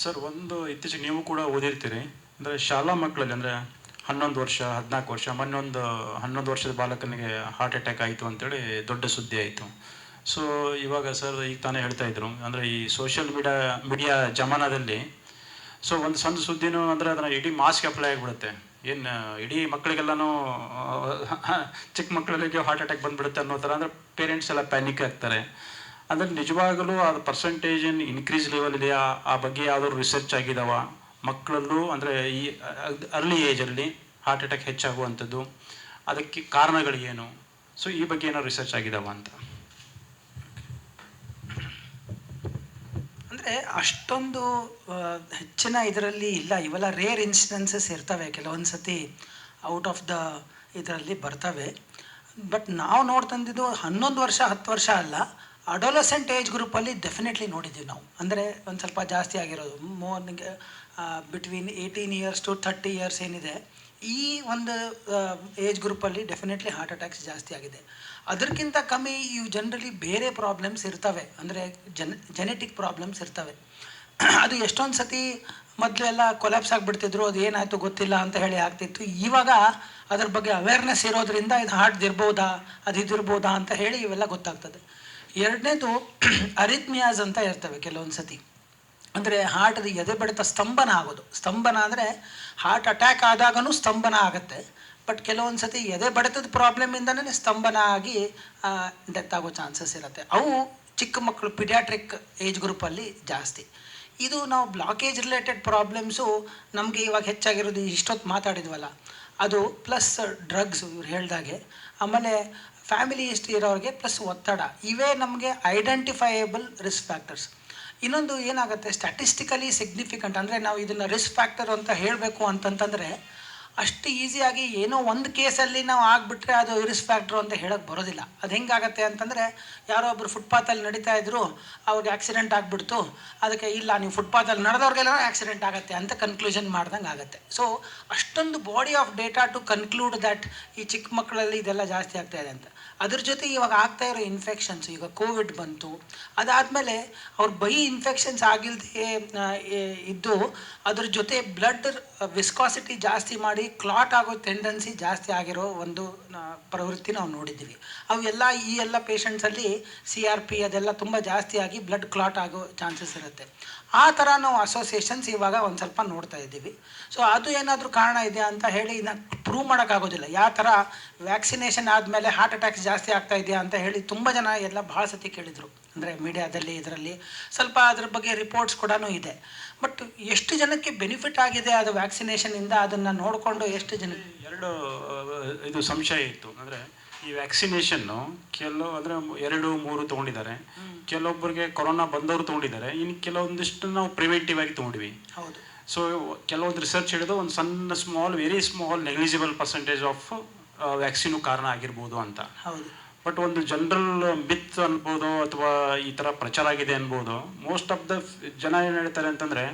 Sir, ಒಂದು ಇತ್ತೀಚೆಗೆ ನೀವು ಕೂಡ ಓದಿರ್ತೀರಿ. ಅಂದರೆ ಶಾಲಾ ಮಕ್ಕಳಲ್ಲಿ, ಅಂದರೆ ಹನ್ನೊಂದು ವರ್ಷ, ಹದಿನಾಲ್ಕು ವರ್ಷ, ಮೊನ್ನೆ ಒಂದು ಹನ್ನೊಂದು ವರ್ಷದ ಬಾಲಕನಿಗೆ ಹಾರ್ಟ್ ಅಟ್ಯಾಕ್ ಆಯಿತು ಅಂತೇಳಿ ದೊಡ್ಡ ಸುದ್ದಿ ಆಯಿತು. ಸೊ ಇವಾಗ ಸರ್, ಈಗ ತಾನೇ ಹೇಳ್ತಾ ಇದ್ರು. ಅಂದರೆ ಈ ಸೋಷಿಯಲ್ ಮೀಡಿಯಾ ಮೀಡಿಯಾ ಜಮಾನದಲ್ಲಿ ಸೊ ಒಂದು ಸಣ್ಣ ಸುದ್ದಿನೂ ಅಂದರೆ ಅದನ್ನು ಇಡೀ ಮಾಸ್ಕ್ ಅಪ್ಲೈ ಆಗಿಬಿಡುತ್ತೆ. ಏನು, ಇಡೀ ಮಕ್ಕಳಿಗೆಲ್ಲನೂ, ಚಿಕ್ಕ ಮಕ್ಕಳಿಗೆ ಹಾರ್ಟ್ ಅಟ್ಯಾಕ್ ಬಂದ್ಬಿಡುತ್ತೆ ಅನ್ನೋ ಥರ, ಅಂದರೆ ಪೇರೆಂಟ್ಸ್ ಎಲ್ಲ ಪ್ಯಾನಿಕ್ ಆಗ್ತಾರೆ. ಅಂದರೆ ನಿಜವಾಗಲೂ ಅದು ಪರ್ಸೆಂಟೇಜ್ ಏನು ಇನ್ಕ್ರೀಸ್ ಲೆವೆಲ್ ಇದೆಯಾ ಆ ಬಗ್ಗೆ ಯಾವ್ದಾದ್ರು ರಿಸರ್ಚ್ ಆಗಿದಾವ? ಮಕ್ಕಳಲ್ಲೂ ಅಂದರೆ ಈ ಅರ್ಲಿ ಏಜಲ್ಲಿ ಹಾರ್ಟ್ ಅಟ್ಯಾಕ್ ಹೆಚ್ಚಾಗುವಂಥದ್ದು, ಅದಕ್ಕೆ ಕಾರಣಗಳು ಏನು ಸೊ ಈ ಬಗ್ಗೆ ಏನೋ ರಿಸರ್ಚ್ ಆಗಿದಾವ ಅಂತ. ಅಂದರೆ ಅಷ್ಟೊಂದು ಹೆಚ್ಚಿನ ಇದರಲ್ಲಿ ಇಲ್ಲ. ಇವೆಲ್ಲ ರೇರ್ ಇನ್ಸಿಡೆನ್ಸಸ್ ಇರ್ತವೆ. ಕೆಲವೊಂದು ಸತಿ ಔಟ್ ಆಫ್ ದ ಇದರಲ್ಲಿ ಬರ್ತವೆ. ಬಟ್ ನಾವು ನೋಡ್ತಂದಿದ್ದು ಹನ್ನೊಂದು ವರ್ಷ, ಹತ್ತು ವರ್ಷ ಅಲ್ಲ. ಅಡೋಲಸೆಂಟ್ ಏಜ್ ಗ್ರೂಪಲ್ಲಿ ಡೆಫಿನೆಟ್ಲಿ ನೋಡಿದ್ದೀವಿ ನಾವು. ಅಂದರೆ ಒಂದು ಸ್ವಲ್ಪ ಜಾಸ್ತಿ ಆಗಿರೋದು. Morning between eighteen years to thirty years ಏನಿದೆ. ಈ ಒಂದು ಏಜ್ ಗ್ರೂಪಲ್ಲಿ ಡೆಫಿನೆಟ್ಲಿ ಹಾರ್ಟ್ ಅಟ್ಯಾಕ್ಸ್ ಜಾಸ್ತಿ ಆಗಿದೆ. ಅದಕ್ಕಿಂತ ಕಮ್ಮಿ ಇವು ಜನರಲಿ ಬೇರೆ ಪ್ರಾಬ್ಲಮ್ಸ್ ಇರ್ತವೆ. ಅಂದರೆ ಜನ ಜೆನೆಟಿಕ್ ಪ್ರಾಬ್ಲಮ್ಸ್ ಇರ್ತವೆ. ಅದು ಎಷ್ಟೊಂದು ಸತಿ ಮೊದಲು ಎಲ್ಲ ಕೊಲ್ಯಾಪ್ಸ್ ಆಗಿಬಿಡ್ತಿದ್ರು, ಅದು ಏನಾಯಿತು ಗೊತ್ತಿಲ್ಲ ಅಂತ ಹೇಳಿ ಆಗ್ತಿತ್ತು. ಇವಾಗ ಅದ್ರ ಬಗ್ಗೆ ಅವೇರ್ನೆಸ್ ಇರೋದ್ರಿಂದ ಇದು ಹಾರ್ಟ್ ಇರ್ಬೋದಾ, ಅದು ಇದಿರ್ಬೋದಾ ಅಂತ ಹೇಳಿ ಇವೆಲ್ಲ ಗೊತ್ತಾಗ್ತದೆ. ಎರಡನೇದು ಅರಿತ್ಮಿಯಾಸ್ ಅಂತ ಇರ್ತವೆ ಕೆಲವೊಂದು ಸತಿ. ಅಂದರೆ ಹಾರ್ಟದ ಎದೆ ಬಡಿತ ಸ್ತಂಭನ ಆಗೋದು. ಸ್ತಂಭನ ಅಂದರೆ ಹಾರ್ಟ್ ಅಟ್ಯಾಕ್ ಆದಾಗನೂ ಸ್ತಂಭನ ಆಗುತ್ತೆ. ಬಟ್ ಕೆಲವೊಂದು ಸತಿ ಎದೆ ಬಡಿತದ ಪ್ರಾಬ್ಲಮಿಂದನೇ ಸ್ತಂಭನ ಆಗಿ ಡೆತ್ ಆಗೋ ಚಾನ್ಸಸ್ ಇರುತ್ತೆ. ಅವು ಚಿಕ್ಕ ಮಕ್ಕಳು ಪಿಡಿಯಾಟ್ರಿಕ್ ಏಜ್ ಗ್ರೂಪಲ್ಲಿ ಜಾಸ್ತಿ. ಇದು ನಾವು ಬ್ಲಾಕೇಜ್ ರಿಲೇಟೆಡ್ ಪ್ರಾಬ್ಲಮ್ಸು ನಮಗೆ ಇವಾಗ ಹೆಚ್ಚಾಗಿರೋದು ಇಷ್ಟೊತ್ತು ಮಾತಾಡಿದ್ವಲ್ಲ. ಅದು ಪ್ಲಸ್ ಡ್ರಗ್ಸ್ ಇವ್ರು ಹೇಳಿದಾಗೆ. ಆಮೇಲೆ ಫ್ಯಾಮಿಲಿ ಹಿಸ್ಟ್ರಿ ಇರೋರಿಗೆ ಪ್ಲಸ್ ಒತ್ತಡ. ಇವೇ ನಮಗೆ ಐಡೆಂಟಿಫೈಯಬಲ್ ರಿಸ್ಕ್ ಫ್ಯಾಕ್ಟರ್ಸ್ ಇನ್ನೊಂದು ಏನಾಗುತ್ತೆ ಸ್ಟ್ಯಾಟಿಸ್ಟಿಕಲಿ ಸಿಗ್ನಿಫಿಕೆಂಟ್ ಅಂದರೆ ನಾವು ಇದನ್ನು ರಿಸ್ಕ್ ಫ್ಯಾಕ್ಟರ್ ಅಂತ ಹೇಳಬೇಕು ಅಂತಂತಂದರೆ ಅಷ್ಟು ಈಸಿಯಾಗಿ ಏನೋ ಒಂದು ಕೇಸಲ್ಲಿ ನಾವು ಆಗಿಬಿಟ್ರೆ ಅದು ರಿಸ್ಕ್ ಫ್ಯಾಕ್ಟ್ರು ಅಂತ ಹೇಳೋಕ್ಕೆ ಬರೋದಿಲ್ಲ. ಅದು ಹೆಂಗಾಗತ್ತೆ ಅಂತಂದರೆ ಯಾರೋ ಒಬ್ಬರು ಫುಟ್ಪಾತಲ್ಲಿ ನಡೀತಾ ಇದ್ದರು ಅವ್ರಿಗೆ ಆಕ್ಸಿಡೆಂಟ್ ಆಗಿಬಿಡ್ತು, ಅದಕ್ಕೆ ಇಲ್ಲ, ನೀವು ಫುಟ್ಪಾತಲ್ಲಿ ನಡೆದವ್ರಿಗೆಲ್ಲ ಆಕ್ಸಿಡೆಂಟ್ ಆಗುತ್ತೆ ಅಂತ ಕನ್ಕ್ಲೂಷನ್ ಮಾಡ್ದಂಗೆ ಆಗುತ್ತೆ. ಸೊ ಅಷ್ಟೊಂದು body of data to conclude that ಈ ಚಿಕ್ಕ ಮಕ್ಕಳಲ್ಲಿ ಇದೆಲ್ಲ ಜಾಸ್ತಿ ಆಗ್ತಾ ಇದೆ ಅಂತ. ಅದ್ರ ಜೊತೆ ಇವಾಗ ಆಗ್ತಾ ಇರೋ ಇನ್ಫೆಕ್ಷನ್ಸ್ ಈಗ ಕೋವಿಡ್ ಬಂತು, ಅದಾದಮೇಲೆ ಅವ್ರ ಬೈ ಇನ್ಫೆಕ್ಷನ್ಸ್ ಆಗಿಲ್ದೇ ಇದ್ದು, ಅದ್ರ ಜೊತೆ ಬ್ಲಡ್ ವಿಸ್ಕಾಸಿಟಿ ಜಾಸ್ತಿ ಮಾಡಿ ಕ್ಲಾಟ್ ಆಗೋ ಟೆಂಡೆನ್ಸಿ ಜಾಸ್ತಿ ಆಗಿರೋ ಒಂದು ಪ್ರವೃತ್ತಿ ನಾವು ನೋಡಿದ್ದೀವಿ. ಅವೆಲ್ಲ ಈ ಎಲ್ಲ ಪೇಷಂಟ್ಸಲ್ಲಿ ಸಿ ಆರ್ ಪಿ ಅದೆಲ್ಲ ತುಂಬ ಜಾಸ್ತಿಯಾಗಿ ಬ್ಲಡ್ ಕ್ಲಾಟ್ ಆಗೋ ಚಾನ್ಸಸ್ ಇರುತ್ತೆ. ಆ ಥರ ನಾವು ಅಸೋಸಿಯೇಷನ್ಸ್ ಇವಾಗ ಒಂದು ಸ್ವಲ್ಪ ನೋಡ್ತಾ ಇದ್ದೀವಿ. ಸೊ ಅದು ಏನಾದರೂ ಕಾರಣ ಇದೆ ಅಂತ ಹೇಳಿ ಇನ್ನು ಪ್ರೂವ್ ಮಾಡೋಕ್ಕಾಗೋದಿಲ್ಲ. ಯಾವ ಥರ ವ್ಯಾಕ್ಸಿನೇಷನ್ ಆದಮೇಲೆ ಹಾರ್ಟ್ ಅಟ್ಯಾಕ್ಸ್ ಜಾಸ್ತಿ ಆಗ್ತಾ ಇದೆಯಾ ಅಂತ ಹೇಳಿ ತುಂಬ ಜನ ಎಲ್ಲ ಭಾಳ ಸತಿ ಕೇಳಿದರು. ಅಂದರೆ ಮೀಡಿಯಾದಲ್ಲಿ ಇದರಲ್ಲಿ ಸ್ವಲ್ಪ ಅದ್ರ ಬಗ್ಗೆ ರಿಪೋರ್ಟ್ಸ್ ಕೂಡ ಇದೆ. ಬಟ್ ಎಷ್ಟು ಜನಕ್ಕೆ ಬೆನಿಫಿಟ್ ಆಗಿದೆ ಅದು ವ್ಯಾಕ್ಸಿನೇಷನಿಂದ ಅದನ್ನು ನೋಡಿಕೊಂಡು ಎಷ್ಟು ಜನ ಎರಡು ಇದು ಸಂಶಯ ಇತ್ತು. ಅಂದರೆ ಈ ವ್ಯಾಕ್ಸಿನೇಷನ್ನು ಕೆಲವು ಅಂದರೆ ಎರಡು ಮೂರು ತೊಗೊಂಡಿದ್ದಾರೆ. ಕೆಲವೊಬ್ಬರಿಗೆ ಕೊರೋನಾ ಬಂದವರು ತೊಗೊಂಡಿದ್ದಾರೆ. ಇನ್ನು ಕೆಲವೊಂದಿಷ್ಟು ನಾವು ಪ್ರಿವೆಂಟಿವ್ ಆಗಿ ತೊಗೊಂಡ್ವಿ. ಹೌದು. ಸೊ ಕೆಲವೊಂದು ರಿಸರ್ಚ್ ಹೇಳಿದ್ರು ಒಂದು ಸಣ್ಣ small very small negligible percentage of vaccine ಕಾರಣ ಆಗಿರ್ಬೋದು ಅಂತ. ಹೌದು. ಬಟ್ ಒಂದು ಜನರಲ್ ಮಿತ್ ಅನ್ಬೋದು ಅಥವಾ ಈ ಥರ ಪ್ರಚಾರ ಆಗಿದೆ ಅನ್ಬೋದು ಮೋಸ್ಟ್ ಆಫ್ ದ ಜನ ಏನು ಹೇಳ್ತಾರೆ ಅಂತಂದರೆ,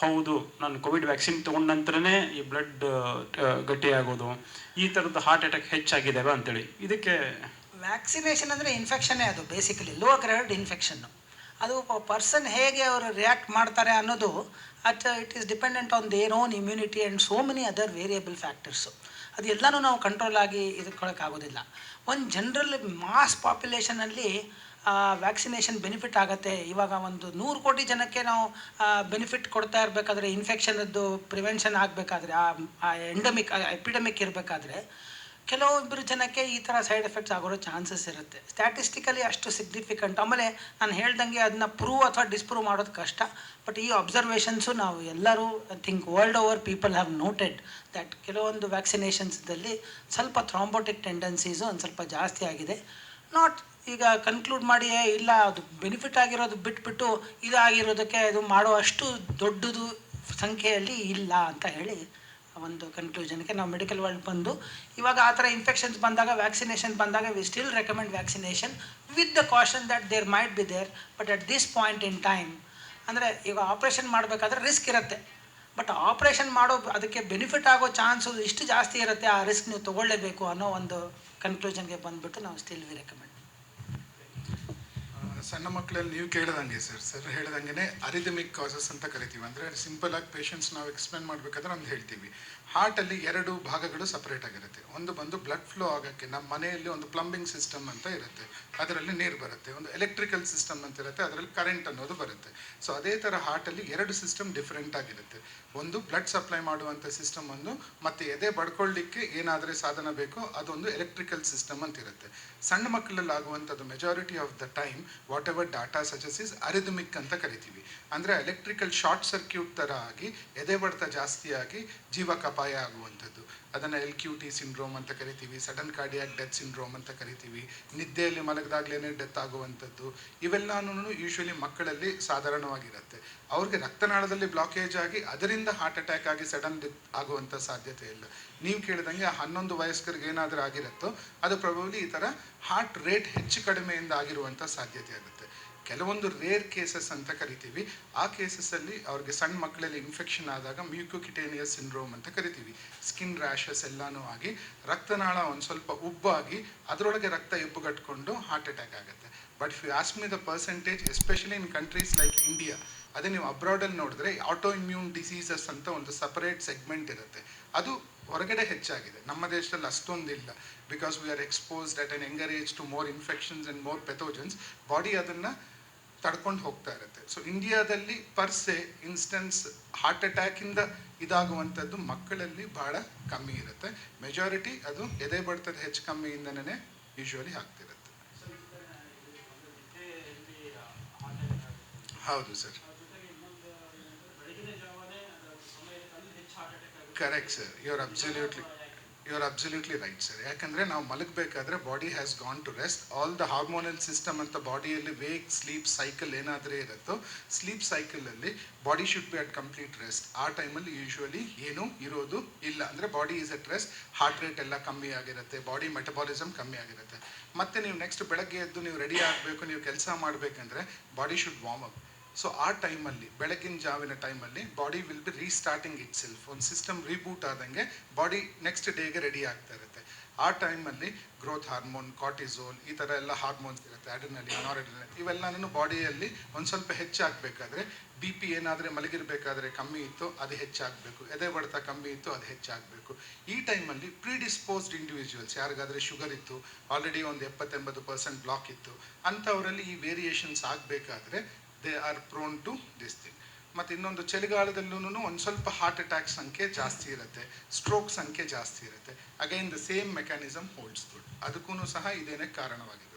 ಹೌದು, ನಾನು ಕೋವಿಡ್ ವ್ಯಾಕ್ಸಿನ್ ತೊಗೊಂಡ ನಂತರನೇ ಈ ಬ್ಲಡ್ ಗಟ್ಟಿಯಾಗೋದು ಈ ಥರದ್ದು ಹಾರ್ಟ್ ಅಟ್ಯಾಕ್ ಹೆಚ್ಚಾಗಿದೆ ಅಲ್ವಾ ಅಂತೇಳಿ. ಇದಕ್ಕೆ ವ್ಯಾಕ್ಸಿನೇಷನ್ ಅಂದರೆ ಇನ್ಫೆಕ್ಷನ್ನೇ ಅದು ಬೇಸಿಕಲಿ ಲೋ ಗ್ರೇಡ್ ಇನ್ಫೆಕ್ಷನ್ನು ಅದು ಪರ್ಸನ್ ಹೇಗೆ ಅವರು ರಿಯಾಕ್ಟ್ ಮಾಡ್ತಾರೆ ಅನ್ನೋದು at it is dependent on their own immunity and so many other variable factors ಅದು ಎಲ್ಲನೂ ನಾವು ಕಂಟ್ರೋಲ್ ಆಗಿ ಇದ್ಕೊಳ್ಳೋಕ್ಕಾಗೋದಿಲ್ಲ. ಒಂದು ಜನರಲ್ ಮಾಸ್ ಪಾಪ್ಯುಲೇಷನಲ್ಲಿ ವ್ಯಾಕ್ಸಿನೇಷನ್ ಬೆನಿಫಿಟ್ ಆಗುತ್ತೆ. ಇವಾಗ ಒಂದು ನೂರು ಕೋಟಿ ಜನಕ್ಕೆ ನಾವು ಬೆನಿಫಿಟ್ ಕೊಡ್ತಾ ಇರಬೇಕಾದ್ರೆ ಇನ್ಫೆಕ್ಷನದ್ದು ಪ್ರಿವೆನ್ಷನ್ ಆಗಬೇಕಾದ್ರೆ, ಆ ಎಂಡಮಿಕ್ ಎಪಿಡಮಿಕ್ ಇರಬೇಕಾದ್ರೆ ಕೆಲವೊಬ್ಬರು ಜನಕ್ಕೆ ಈ ಥರ ಸೈಡ್ ಎಫೆಕ್ಟ್ಸ್ ಆಗೋ ಚಾನ್ಸಸ್ ಇರುತ್ತೆ. ಸ್ಟ್ಯಾಟಿಸ್ಟಿಕಲಿ ಅಷ್ಟು ಸಿಗ್ನಿಫಿಕೆಂಟ್ ಆಮೇಲೆ ನಾನು ಹೇಳ್ದಂಗೆ ಅದನ್ನ ಪ್ರೂವ್ ಅಥವಾ ಡಿಸ್ಪ್ರೂವ್ ಮಾಡೋದು ಕಷ್ಟ. ಬಟ್ ಈ ಅಬ್ಸರ್ವೇಷನ್ಸು ನಾವು ಎಲ್ಲರೂ I think world over people have noted that ಕೆಲವೊಂದು ವ್ಯಾಕ್ಸಿನೇಷನ್ಸ್ದಲ್ಲಿ ಸ್ವಲ್ಪ ಥ್ರಾಂಬೋಟಿಕ್ ಟೆಂಡೆನ್ಸೀಸು ಒಂದು ಸ್ವಲ್ಪ ಜಾಸ್ತಿ ಆಗಿದೆ. ನಾಟ್ ಈಗ ಕನ್ಕ್ಲೂಡ್ ಮಾಡಿ ಇಲ್ಲ, ಅದು ಬೆನಿಫಿಟ್ ಆಗಿರೋದು ಬಿಟ್ಬಿಟ್ಟು ಇದಾಗಿರೋದಕ್ಕೆ ಅದು ಮಾಡೋ ಅಷ್ಟು ದೊಡ್ಡದು ಸಂಖ್ಯೆಯಲ್ಲಿ ಇಲ್ಲ ಅಂತ ಹೇಳಿ ಒಂದು ಕನ್ಕ್ಲೂಷನ್ಗೆ ನಾವು ಮೆಡಿಕಲ್ ವರ್ಲ್ಡ್ ಬಂದು ಇವಾಗ ಆ ಥರ ಇನ್ಫೆಕ್ಷನ್ಸ್ ಬಂದಾಗ ವ್ಯಾಕ್ಸಿನೇಷನ್ ಬಂದಾಗ we still recommend vaccination with the caution that there might be there but at this point in time ಅಂದರೆ ಈಗ ಆಪ್ರೇಷನ್ ಮಾಡಬೇಕಾದ್ರೆ ರಿಸ್ಕ್ ಇರುತ್ತೆ. ಬಟ್ ಆಪ್ರೇಷನ್ ಮಾಡೋ ಅದಕ್ಕೆ ಬೆನಿಫಿಟ್ ಆಗೋ ಚಾನ್ಸು ಇಷ್ಟು ಜಾಸ್ತಿ ಇರುತ್ತೆ, ಆ ರಿಸ್ಕ್ ನೀವು ತೊಗೊಳ್ಳೇಬೇಕು ಅನ್ನೋ ಒಂದು ಕನ್ಕ್ಲೂಷನ್ಗೆ ಬಂದುಬಿಟ್ಟು ನಾವು ಸ್ಟಿಲ್ ವಿ ರೆಕಮೆಂಡ್ ಸಣ್ಣ ಮಕ್ಕಳಲ್ಲಿ ನೀವು ಕೇಳಿದಂಗೆ ಸರ್ ಸರ್ ಹೇಳ್ದಂಗೆ ಅರಿದಮಿಕ್ ಕಾಸಸ್ ಅಂತ ಕರಿತೀವಿ. ಅಂದರೆ ಸಿಂಪಲ್ ಆಗಿ ಪೇಷಂಟ್ಸ್ ನಾವು ಎಕ್ಸ್ಪ್ಲೇನ್ ಮಾಡಬೇಕಾದ್ರೆ ಒಂದು ಹೇಳ್ತೀವಿ. ಹಾರ್ಟಲ್ಲಿ ಎರಡು ಭಾಗಗಳು ಸಪ್ರೇಟ್ ಆಗಿರುತ್ತೆ. ಒಂದು ಬಂದು ಬ್ಲಡ್ ಫ್ಲೋ ಆಗೋಕ್ಕೆ ನಮ್ಮ ಮನೆಯಲ್ಲಿ ಒಂದು ಪ್ಲಂಬಿಂಗ್ ಸಿಸ್ಟಮ್ ಅಂತ ಇರುತ್ತೆ. ಅದರಲ್ಲಿ ನೀರು ಬರುತ್ತೆ. ಒಂದು ಎಲೆಕ್ಟ್ರಿಕಲ್ ಸಿಸ್ಟಮ್ ಅಂತ ಇರುತ್ತೆ. ಅದರಲ್ಲಿ ಕರೆಂಟ್ ಅನ್ನೋದು ಬರುತ್ತೆ. ಸೊ ಅದೇ ಥರ ಹಾರ್ಟಲ್ಲಿ ಎರಡು ಸಿಸ್ಟಮ್ ಡಿಫ್ರೆಂಟ್ ಆಗಿರುತ್ತೆ. ಒಂದು ಬ್ಲಡ್ ಸಪ್ಲೈ ಮಾಡುವಂಥ ಸಿಸ್ಟಮ್ ಒಂದು, ಮತ್ತು ಎದೆ ಬಡ್ಕೊಳ್ಳಿಕ್ಕೆ ಏನಾದರೆ ಸಾಧನ ಬೇಕೋ ಅದೊಂದು ಎಲೆಕ್ಟ್ರಿಕಲ್ ಸಿಸ್ಟಮ್ ಅಂತ ಇರುತ್ತೆ. ಸಣ್ಣ ಮಕ್ಕಳಲ್ಲಿ ಆಗುವಂಥದ್ದು majority of the time whatever data ಸಜೆಸ್ is arrhythmic ಅಂತ ಕರಿತೀವಿ. ಅಂದರೆ ಎಲೆಕ್ಟ್ರಿಕಲ್ ಶಾರ್ಟ್ ಸರ್ಕ್ಯೂಟ್ ಥರ ಆಗಿ ಎದೆ ಬಡಿತ ಜಾಸ್ತಿಯಾಗಿ ಜೀವಕಪಾಯ ಆಗುವಂಥದ್ದು. ಅದನ್ನು ಎಲ್ ಕ್ಯೂ ಟಿ ಸಿಂಡ್ರೋಮ್ ಅಂತ ಕರಿತೀವಿ ಸಡನ್ ಕಾರ್ಡಿಯಾಕ್ ಡೆತ್ ಸಿಂಡ್ರೋಮ್ ಅಂತ ಕರಿತೀವಿ, ನಿದ್ದೆಯಲ್ಲಿ ಮಲಗದಾಗ್ಲೇ ಡೆತ್ ಆಗುವಂಥದ್ದು ಇವೆಲ್ಲನೂ ಯೂಶ್ವಲಿ ಮಕ್ಕಳಲ್ಲಿ ಸಾಧಾರಣವಾಗಿರುತ್ತೆ. ಅವ್ರಿಗೆ ರಕ್ತನಾಳದಲ್ಲಿ ಬ್ಲಾಕೇಜ್ ಆಗಿ, ಅದರಿಂದ ಹಾರ್ಟ್ ಅಟ್ಯಾಕ್ ಆಗಿ ಸಡನ್ ಡೆತ್ ಆಗುವಂಥ ಸಾಧ್ಯತೆ ಇಲ್ಲ. ನೀವು ಕೇಳಿದಂಗೆ ಹನ್ನೊಂದು ವಯಸ್ಕರಿಗೆ ಏನಾದರೂ ಆಗಿರುತ್ತೋ, ಅದು ಪ್ರಬಲಿ ಈ ಥರ ಹಾರ್ಟ್ ರೇಟ್ ಹೆಚ್ಚು ಕಡಿಮೆಯಿಂದ ಆಗಿರುವಂಥ ಸಾಧ್ಯತೆ ಆಗುತ್ತೆ. ಕೆಲವೊಂದು ರೇರ್ ಕೇಸಸ್ ಅಂತ ಕರಿತೀವಿ. ಆ ಕೇಸಸ್ಸಲ್ಲಿ ಅವ್ರಿಗೆ ಸಣ್ಣ ಮಕ್ಕಳಲ್ಲಿ ಇನ್ಫೆಕ್ಷನ್ ಆದಾಗ ಮ್ಯೂಕೋಕಿಟೇನಿಯಸ್ ಸಿಂಡ್ರೋಮ್ ಅಂತ ಕರಿತೀವಿ. ಸ್ಕಿನ್ ರ್ಯಾಷಸ್ ಎಲ್ಲನೂ ಆಗಿ ರಕ್ತನಾಳ ಒಂದು ಸ್ವಲ್ಪ ಉಬ್ಬಾಗಿ ಅದರೊಳಗೆ ರಕ್ತ ಎಬ್ಬುಗಟ್ಕೊಂಡು ಹಾರ್ಟ್ ಅಟ್ಯಾಕ್ ಆಗುತ್ತೆ. But you ask me the percentage especially in countries like India ಅದೇ ನೀವು ಅಬ್ರಾಡಲ್ಲಿ ನೋಡಿದ್ರೆ ಆಟೋ ಇಮ್ಯೂನ್ ಡಿಸೀಸಸ್ ಅಂತ ಒಂದು ಸಪರೇಟ್ ಸೆಗ್ಮೆಂಟ್ ಇರುತ್ತೆ. ಅದು ಹೊರಗಡೆ ಹೆಚ್ಚಾಗಿದೆ. ನಮ್ಮ ದೇಶದಲ್ಲಿ ಅಷ್ಟೊಂದಿಲ್ಲ because we are exposed at an younger age to more infections and more pathogens body ಅದನ್ನು ತಡ್ಕೊಂಡು ಹೋಗ್ತಾ ಇರುತ್ತೆ. ಸೊ ಇಂಡಿಯಾದಲ್ಲಿ ಪರ್ಸೆ ಇನ್ಸ್ಟೆನ್ಸ್ ಹಾರ್ಟ್ ಅಟ್ಯಾಕಿಂದ ಇದಾಗುವಂಥದ್ದು ಮಕ್ಕಳಲ್ಲಿ ಭಾಳ ಕಮ್ಮಿ ಇರುತ್ತೆ. ಮೆಜಾರಿಟಿ ಅದು ಎದೆ ಬಡ್ತದ ಹೆಚ್ಚು ಕಮ್ಮಿಯಿಂದನೇ ಯೂಶ್ವಲಿ ಆಗ್ತಿರುತ್ತೆ. ಹೌದು sir. Correct sir you are absolutely you are absolutely right sir ಯಾಕಂದರೆ ನಾವು ಮಲಗಬೇಕಾದ್ರೆ body has gone to rest all the hormonal system ಅಂತ ಬಾಡಿಯಲ್ಲಿ ವೇಕ್ ಸ್ಲೀಪ್ ಸೈಕಲ್ ಏನಾದರೂ ಇರುತ್ತೋ sleep ಸೈಕಲಲ್ಲಿ body should be at complete rest ಆ ಟೈಮಲ್ಲಿ ಯೂಶ್ವಲಿ ಏನೂ ಇರೋದು ಇಲ್ಲ. ಅಂದರೆ body is at rest heart rate ಎಲ್ಲ ಕಮ್ಮಿ ಆಗಿರುತ್ತೆ ಬಾಡಿ ಮೆಟಬಾಲಿಸಮ್ ಕಮ್ಮಿ ಆಗಿರುತ್ತೆ. ಮತ್ತೆ ನೀವು ನೆಕ್ಸ್ಟ್ ಬೆಳಗ್ಗೆ ಎದ್ದು ನೀವು ರೆಡಿ ಆಗಬೇಕು, ನೀವು ಕೆಲಸ ಮಾಡಬೇಕಂದ್ರೆ body should warm up so ಆ ಟೈಮಲ್ಲಿ ಬೆಳಗಿನ ಜಾವಿನ ಟೈಮಲ್ಲಿ body will be restarting itself ಒಂದು ಸಿಸ್ಟಮ್ ರೀಬೂಟ್ ಆದಂಗೆ ಬಾಡಿ ನೆಕ್ಸ್ಟ್ ಡೇಗೆ ರೆಡಿ ಆಗ್ತಾ ಇರುತ್ತೆ. ಆ ಟೈಮಲ್ಲಿ ಗ್ರೋತ್ ಹಾರ್ಮೋನ್ ಕಾಟಿಸೋಲ್ ಈ ಥರ ಎಲ್ಲ ಹಾರ್ಮೋನ್ಸ್ ಇರುತ್ತೆ. ಅಡ್ರಿನಲಿನ್ ನಾರಡ್ರಿನಲ್ ಇವೆಲ್ಲನೂ ಬಾಡಿಯಲ್ಲಿ ಒಂದು ಸ್ವಲ್ಪ ಹೆಚ್ಚಾಗಬೇಕಾದ್ರೆ ಬಿ ಪಿ ಏನಾದರೆ ಮಲಗಿರಬೇಕಾದ್ರೆ ಕಮ್ಮಿ ಇತ್ತು, ಅದು ಹೆಚ್ಚಾಗಬೇಕು. ಎದೆ ಬಡಿತ ಕಮ್ಮಿ ಇತ್ತು, ಅದು ಹೆಚ್ಚಾಗಬೇಕು. ಈ ಟೈಮಲ್ಲಿ ಪ್ರೀಡಿಸ್ಪೋಸ್ಡ್ ಇಂಡಿವಿಜುವಲ್ಸ್ ಯಾರಿಗಾದರೆ ಶುಗರ್ ಇತ್ತು ಆಲ್ರೆಡಿ ಒಂದು ಎಪ್ಪತ್ತೆಂಬತ್ತು ಪರ್ಸೆಂಟ್ ಬ್ಲಾಕ್ ಇತ್ತು, ಅಂಥವರಲ್ಲಿ ಈ ವೇರಿಯೇಷನ್ಸ್ ಆಗಬೇಕಾದ್ರೆ they are prone to this thing ಮತ್ತು ಇನ್ನೊಂದು ಚಳಿಗಾಲದಲ್ಲೂ ಒಂದು ಸ್ವಲ್ಪ ಹಾರ್ಟ್ ಅಟ್ಯಾಕ್ ಸಂಖ್ಯೆ ಜಾಸ್ತಿ ಇರುತ್ತೆ. ಸ್ಟ್ರೋಕ್ ಸಂಖ್ಯೆ ಜಾಸ್ತಿ ಇರುತ್ತೆ. Again the same mechanism holds good ಅದಕ್ಕೂ ಸಹ ಇದೇನೇ ಕಾರಣವಾಗಿದೆ.